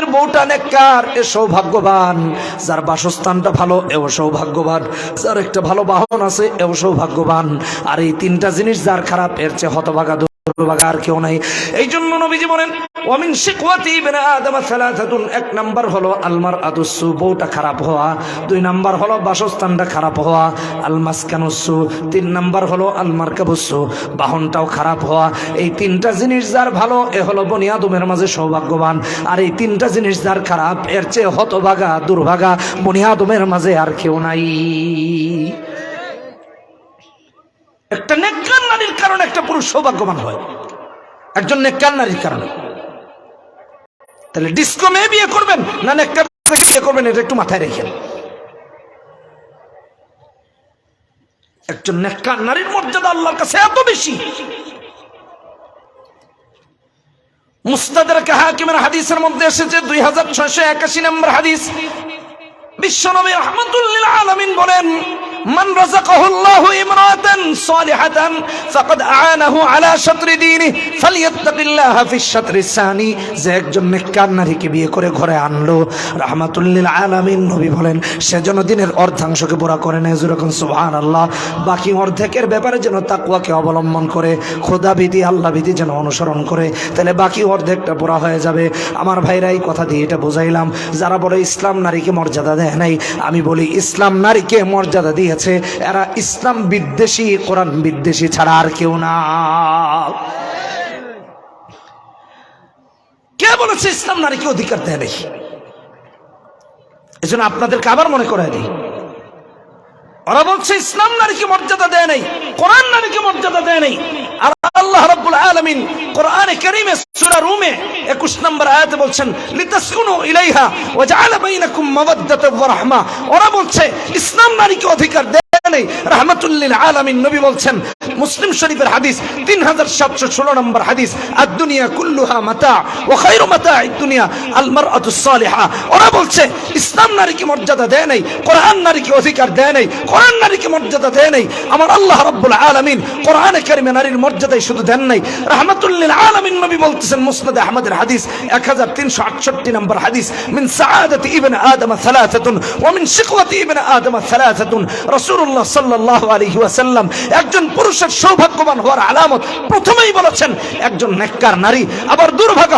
ঘরের বউটা নেককার, এ সৌভাগ্যবান। যার বাসস্থানটা ভালো, এও সৌভাগ্যবান। যার একটা ভালো বাহন আছে, এও সৌভাগ্যবান। আর এই তিনটা জিনিস যার খারাপ, এর চেয়ে হতভাগা কেউ নাই। এই জন্য নবীজি বলেন এক নাম্বার হলো আলমার বউটা খারাপ হওয়া। দুই নাম্বার হলো বাসস্থানটা খারাপ হওয়া, আলমাসকানুসু। তিন নাম্বার হলো আলমার বাহনটাও খারাপ হওয়া। এই তিনটা জিনিস যার ভালো, এ হলো মাঝে সৌভাগ্যবান। আর এই তিনটা জিনিস যার খারাপ, এর চেয়ে হতভাগা, দুর্ভাগা বনি আদমের মাঝে আর কেউ নাই। একটা নেককার কারণে একটা পুরুষ সৌভাগ্যবান হয়। একজন নেককার নারীর কারণে। তাহলে ডিস্কো মেয়ে বিয়ে করবেন না নেককার বিয়ে করবেন, এটা একটু মাথায় রেখেন। একজন নেককার নারীর মর্যাদা আল্লাহর কাছে এত বেশি। মুস্তাদের হাকিমের হাদিসের মধ্যে এসেছে, দুই হাজার ছয়শো একাশি নম্বর হাদিস। বিশ্বনবী রহমতুল্লিল আলমিন বলেন যে একজন নেককার নারীকে বিয়ে করে ঘরে আনলো। রাহমাতুল লিল আলামিন নবী বলেন, সে যেন দিনের অর্ধাংশকে পুরা করে নেয়। যেরকম সুবহানাল্লাহ। বাকি অর্ধেকের ব্যাপারে যেন তাকওয়াকে অবলম্বন করে, খোদা বিধি আল্লাহ বিধি যেন অনুসরণ করে, তাহলে বাকি অর্ধেকটা পুরা হয়ে যাবে। আমার ভাইরা এই কথা দিয়ে এটা বুঝাইলাম। যারা বলে ইসলাম নারীকে মর্যাদা দেয় নাই, আমি বলি ইসলাম নারীকে মর্যাদা দিয়ে দিয়েছে এরা ইসলাম বিদ্বেষী, কোরআন বিদ্বেষী ছাড়া আর কেউ না। কে বলেছে ইসলাম নারীকে অধিকার দেয় নাই এজন্য আপনাদেরকে আবার মনে করায় দিই। ওরা বলছে, ইসলাম নারীকে মর্যাদা দেয় নাই, কোরআন নারীকে মর্যাদা দেয় নাই। আর আল্লাহ রাব্বুল আলামিন কোরআনে কারীমে সূরা রুমে 21 নম্বর আয়াতে বলছেন, লিতাসকুনু ইলাইহা ওয়া জাআলা বাইনাকুম মাওয়াদ্দাতাও ওয়া রাহমা ওরা বলছে, ইসলাম নারীকে অধিকার নাই। রাহমাতুল্লিল আলামিন নবী বলছেন, মুসলিম শরীফের হাদিস 3716 নম্বর হাদিস আদ দুনিয়া কুল্লুহা মাতা ওয়া খায়রু মাতা'আদ দুনিয়া আল মারআতুস ওরা বলছে, ইসলাম নারীকে মর্যাদা দেয় নাই, কোরআন নারীকে অধিকার দেয় নাই, কোরআন নারীকে মর্যাদা দেয় নাই, আমার আল্লাহ রাব্বুল আলামিন কোরআনে কারিমে নারীর মর্যাদাই শুধু দেন নাই। রাহমাতুল্লিল আলামিন নবী বলতেছেন, মুসনাদ আহমদের হাদিস 1368 নম্বর হাদিস, মিন সাআদাতি ইবনে আদম সালাসাতুন ওয়া মিন শিকওয়াতি ইবনে আদম সালাসাতুন, রাসূলুল্লাহ আলাইহি ওয়াসাল্লাম একজন পুরুষের সৌভাগ্যবান হওয়ার আলামত প্রথমেই বলেছেন, একজন নেককার নারী, আবার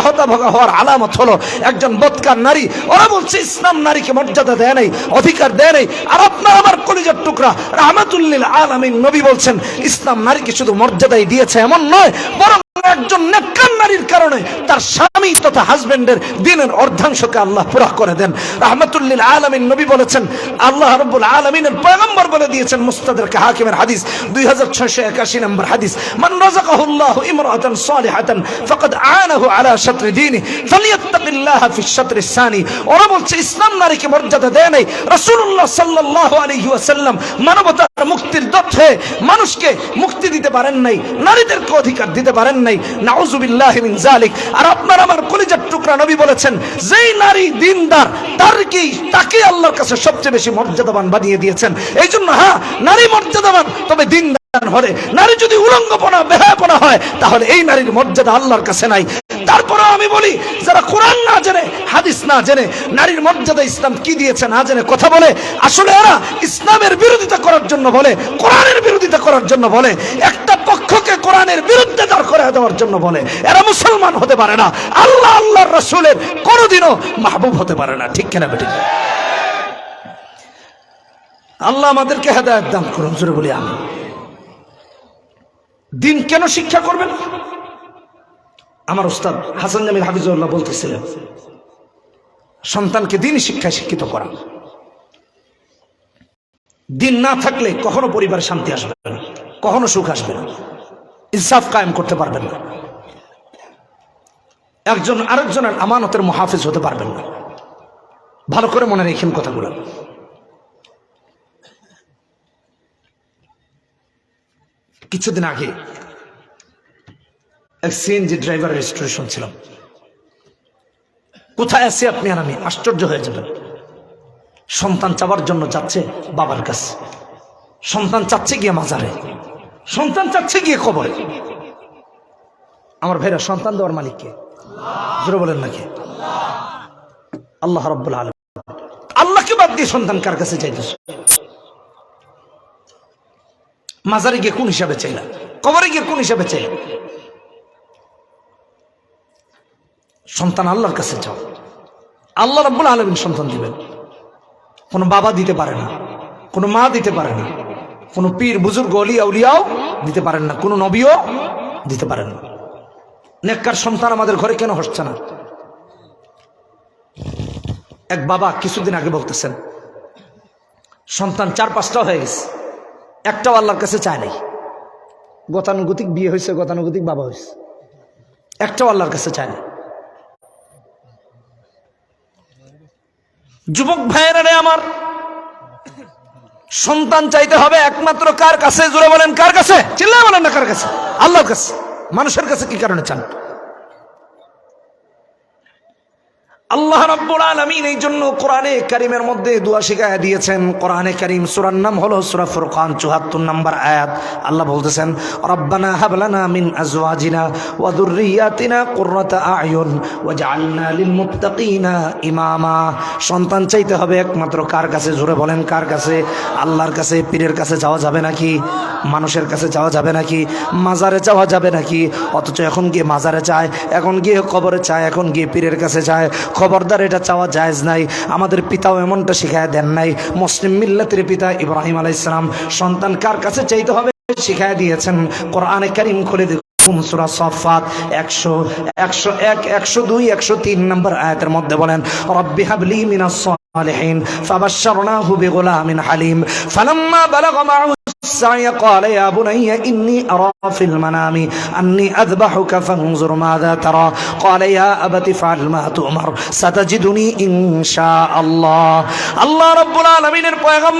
হতাভাগা হওয়ার আলামত হলো একজন বদকার নারী। ওরা বলছে, ইসলাম নারীকে মর্যাদা দেয় নাই, অধিকার দেয় নাই। আর আপনার আমার কলিজার টুকরা, রাহমাতুল্লিল আলামিন নবী বলছেন, ইসলাম নারীকে শুধু মর্যাদাই দিয়েছে এমন নয়, বরং একজন নেককার নারীর কারণে তার স্বামী তথা হাজবেন্ডের দিনের অর্ধাংশকে আল্লাহ পুরা করে দেন। রাহমাতুল্লিল আলামিন নবী বলেছেন, আল্লাহ রাব্বুল আলামিনের পয়গম্বর বলে দিয়েছেন মুস্তাদরকে হাকিমের হাদিস 2681 নম্বর হাদিস, মান রাযাকাহুল্লাহু ইমরাতান সালিহাতান ফাকাদ আনাহু আলা শাতরি দীনি ফালিয়াত্তাকিল্লাহা ফি শাতরি সানি। ওরা বলছে, ইসলাম নারীকে মর্যাদা দেয় নাই। রাসূলুল্লাহ সাল্লাল্লাহু আলাইহি ওয়াসাল্লাম মানবতার মুক্তির দত্তে মানুষকে মুক্তি দিতে পারেন নাই, নারীদেরকে অধিকার দিতে পারেন নাই। নাউজুবিল্লাহি মিন জালিক। আর আপনার আমার কলিজার টুকরা নবী বলেছেন, যেই নারী দিনদার, তার কি, তাকে আল্লাহর কাছে সবচেয়ে বেশি মর্যাদাবান বানিয়ে দিয়েছেন? এই জন্য হ্যাঁ নারী মর্যাদাবান, তবে হলে। নারী যদি উলঙ্গপনা হয়, তাহলে এই নারীর মর্যাদা আল্লাহর কাছে নাই। তারপরে আমি বলি, যারা কোরআন না জেনে, হাদিস না জেনে, নারীর মর্যাদা ইসলাম কি দিয়েছে না জেনে কথা বলে, আসলে এরা ইসলামের বিরোধিতা করার জন্য বলে, কোরআনের বিরোধিতা করার জন্য বলে। পক্ষকে কোরআনের বিরুদ্ধে দাঁড় করে দেওয়ার জন্য বলে। এরা মুসলমান হতে পারে না। আল্লাহ, আল্লাহর রসুলের কোনোদিনও মাহবুব হতে পারে না। ঠিক কেনা বেটি আল্লাহ আমাদেরকে হেদায়ত দান করুন। জোরে বলি আমি দিন কেন শিক্ষা করবেন? আমার উস্তাদ হাসান জামিল হাফিজুল্লাহ বলতেছিলেন, সন্তানকে দিন শিক্ষায় শিক্ষিত করা। দিন না থাকলে কখনো পরিবারে শান্তি আসবে না, কখনো সুখ আসবে না। ইনসাফ কায়েম করতে পারবেন না। একজন আরেকজনের আমানতের মহাফিজ হতে পারবেন না। ভালো করে মনে রেখেন কথাগুলো। কিছুদিন আগে এক সিএনজি ড্রাইভার রেজিস্ট্রেশন ছিলাম কোথায় আছি আপনি আর আমি? আশ্চর্য হয়ে যাবেন। সন্তান চাওয়ার জন্য যাচ্ছে বাবার কাছে। সন্তান চাচ্ছে গিয়ে মাজারে। সন্তান চাচ্ছে গিয়ে কবরে। আমার ভাইরা, সন্তান দেওয়ার মালিককে জোরে বলেন নাকি আল্লাহ রব্বুল আলম আল্লাহকে বাদ দিয়ে সন্তান কার কাছে চাইতেছ? মাজারে গিয়ে কোন হিসাবে চাইলা? কবরে গিয়ে কোন হিসাবে চাইলা? সন্তান আল্লাহর কাছে চাও। আল্লাহ রব্বুল আলমিন সন্তান দিবেন। কোনো বাবা দিতে পারে না, কোনো মা দিতে পারে না। কোনো পীর, বুজুর্গ, অলি, আউলিয়াও দিতে পারেন না, কোনো নবীও দিতে পারেন না। নেককার সন্তান আমাদের ঘরে কেন হচ্ছে না? এক বাবা কিছুদিন আগে বলতেছেন, সন্তান চার পাঁচটা হয়ে গেছে, একটাও আল্লাহর কাছে চায় নাই। গতানুগতিক বিয়ে হয়েছে, গতানুগতিক বাবা হয়েছে, একটাও আল্লাহর কাছে চায় না যুবক ভাইয়েরা রে আমার সন্তান চাইতে হবে একমাত্র কার কাছে? জুড়ে বলেন, কার কাছে? চিল্লায় বলেন না কার কাছে? আল্লাহর কাছে। মানুষের কাছে কি কারণে চান? আল্লাহ রাব্বুল আলামিন এই জন্য কোরআনে কারিমের মধ্যে দোয়া শিখায় দিয়েছেন। কোরআনে কারিম সূরার নাম হলো সূরা ফুরকান 74 নম্বর আয়াত। আল্লাহ বলতেছেন, রব্বানা হাব লানা মিন আজওয়াজিনা ওয়া যুররিয়াতিনা কুররাতা আয়ুন ওয়াজআলনা লিল মুত্তাকিনা ইমামা। সন্তান চাইতে হবে একমাত্র কার কাছে? জোরে বলেন, কার কাছে? আল্লাহর কাছে, পীরের কাছে যাওয়া যাবে নাকি? মানুষের কাছে যাওয়া যাবে নাকি মাজারে যাওয়া যাবে নাকি অথচ এখন গিয়ে মাজারে চায় এখন গিয়ে কবরে চায় এখন গিয়ে পীরের কাছে চায় খবরদার এটা চাওয়া জায়েজ নাই আমাদের পিতাও এমনটা শিখায় দেন নাই মুসলিম মিল্লাতের পিতা ইব্রাহিম আলাইসালাম সন্তান কার কাছে চাইতে হবে শিখায় দিয়েছেন কোরআনে কারিম খুলে দেখুন সূরা সফাত একশো একশো এক একশো দুই একশো তিন নম্বর আয়াতের মধ্যে বলেন রব্বি হাবলি মিনাস الصالحين فبشرناه بغلام حليم فلما بلغ معه السعي قال يا بني إني أرى في المنام أني أذبحك فانظر ماذا ترى. قال يا أبت افعل ما تؤمر ستجدني إن شاء الله. الله رب العالمين